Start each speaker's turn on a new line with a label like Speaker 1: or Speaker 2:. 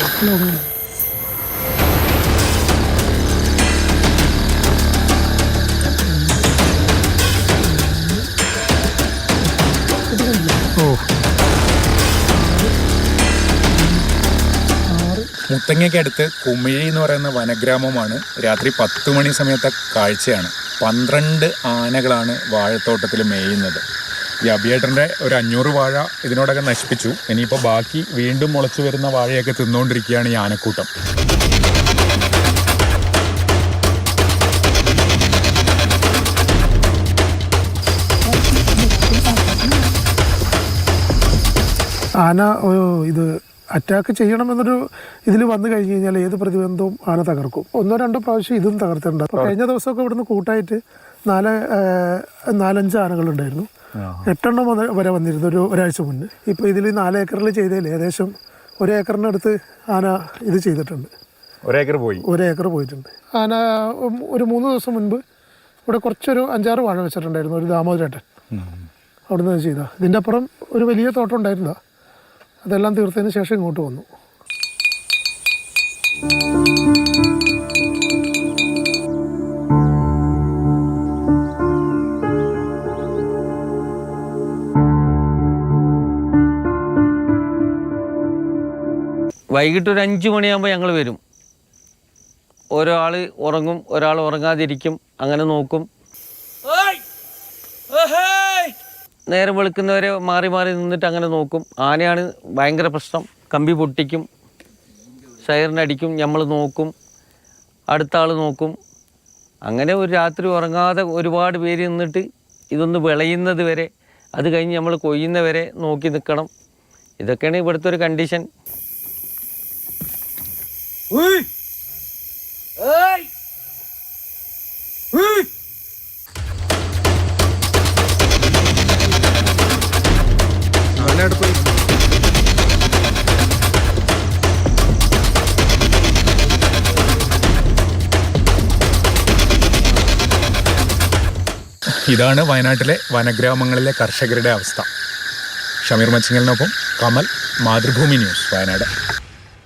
Speaker 1: ഓ
Speaker 2: മുത്തങ്ങയ്ക്കടുത്ത് കുമിഴി എന്ന് പറയുന്ന വനഗ്രാമമാണ്. രാത്രി പത്ത് മണി സമയത്തെ കാഴ്ചയാണ്. പന്ത്രണ്ട് ആനകളാണ് വാഴത്തോട്ടത്തിൽ മേയുന്നത്. ഈ അബിയേട്ടന്റെ ഒരു അഞ്ഞൂറ് വാഴ ഇതിനോടൊക്കെ നശിപ്പിച്ചു. ഇനിയിപ്പോൾ ബാക്കി വീണ്ടും മുളച്ചു വരുന്ന വാഴയൊക്കെ തിന്നുകൊണ്ടിരിക്കുകയാണ് ഈ ആനക്കൂട്ടം.
Speaker 1: ആന ഇത് അറ്റാക്ക് ചെയ്യണമെന്നൊരു ഇതിൽ വന്നു കഴിഞ്ഞ് കഴിഞ്ഞാൽ ഏത് പ്രതിബന്ധവും ആന തകർക്കും. ഒന്നോ രണ്ടോ പ്രാവശ്യം ഇതും തകർത്തിട്ടുണ്ട്. കഴിഞ്ഞ ദിവസമൊക്കെ ഇവിടുന്ന് കൂട്ടായിട്ട് നാല് നാലഞ്ച് ആനകളുണ്ടായിരുന്നു. എട്ടെണ്ണം വരെ വന്നിരുന്നു ഒരു ഒരാഴ്ച മുന്നേ. ഇപ്പോൾ ഇതിൽ നാല് ഏക്കറിൽ ചെയ്തതിൽ ഏകദേശം ഒരു ഏക്കറിനടുത്ത് ആന ഇത് ചെയ്തിട്ടുണ്ട്.
Speaker 2: ഒരേക്കർ പോയി.
Speaker 1: ഒരേക്കർ പോയിട്ടുണ്ട്. ആന ഒരു മൂന്ന് ദിവസം മുൻപ് ഇവിടെ കുറച്ചൊരു അഞ്ചാറ് വാഴ വെച്ചിട്ടുണ്ടായിരുന്നു ഒരു ദാമോദരേട്ടൻ. അവിടുന്ന് നിന്ന് ചെയ്താൽ ഇതിന്റെ അപ്പുറം ഒരു വലിയ തോട്ടം ഉണ്ടായിരുന്ന അതെല്ലാം തീർത്തതിന് ശേഷം ഇങ്ങോട്ട് വന്നു.
Speaker 3: വൈകിട്ട് ഒരു അഞ്ച് മണിയാകുമ്പോൾ ഞങ്ങൾ വരും. ഒരാൾ ഉറങ്ങും ഒരാൾ ഉറങ്ങാതിരിക്കും അങ്ങനെ നോക്കും. നേരം വെളുക്കുന്നവരെ മാറി മാറി നിന്നിട്ട് അങ്ങനെ നോക്കും. ആനയാണ് ഭയങ്കര പ്രശ്നം. കമ്പി പൊട്ടിക്കും. സൈറിനടിക്കും നമ്മൾ നോക്കും. അടുത്ത ആൾ നോക്കും. അങ്ങനെ ഒരു രാത്രി ഉറങ്ങാതെ ഒരുപാട് പേര് നിന്നിട്ട് ഇതൊന്ന് വിളയുന്നത് വരെ അത് കഴിഞ്ഞ് നമ്മൾ കൊയ്യുന്നവരെ നോക്കി നിൽക്കണം ഇതൊക്കെയാണ് ഇവിടുത്തെ ഒരു കണ്ടീഷൻ
Speaker 2: ഇതാണ് വയനാട്ടിലെ വനഗ്രാമങ്ങളിലെ കർഷകരുടെ അവസ്ഥ. ഷമീർ മച്ചിങ്ങലിനൊപ്പം കമൽ മാതൃഭൂമി ന്യൂസ് വയനാട്.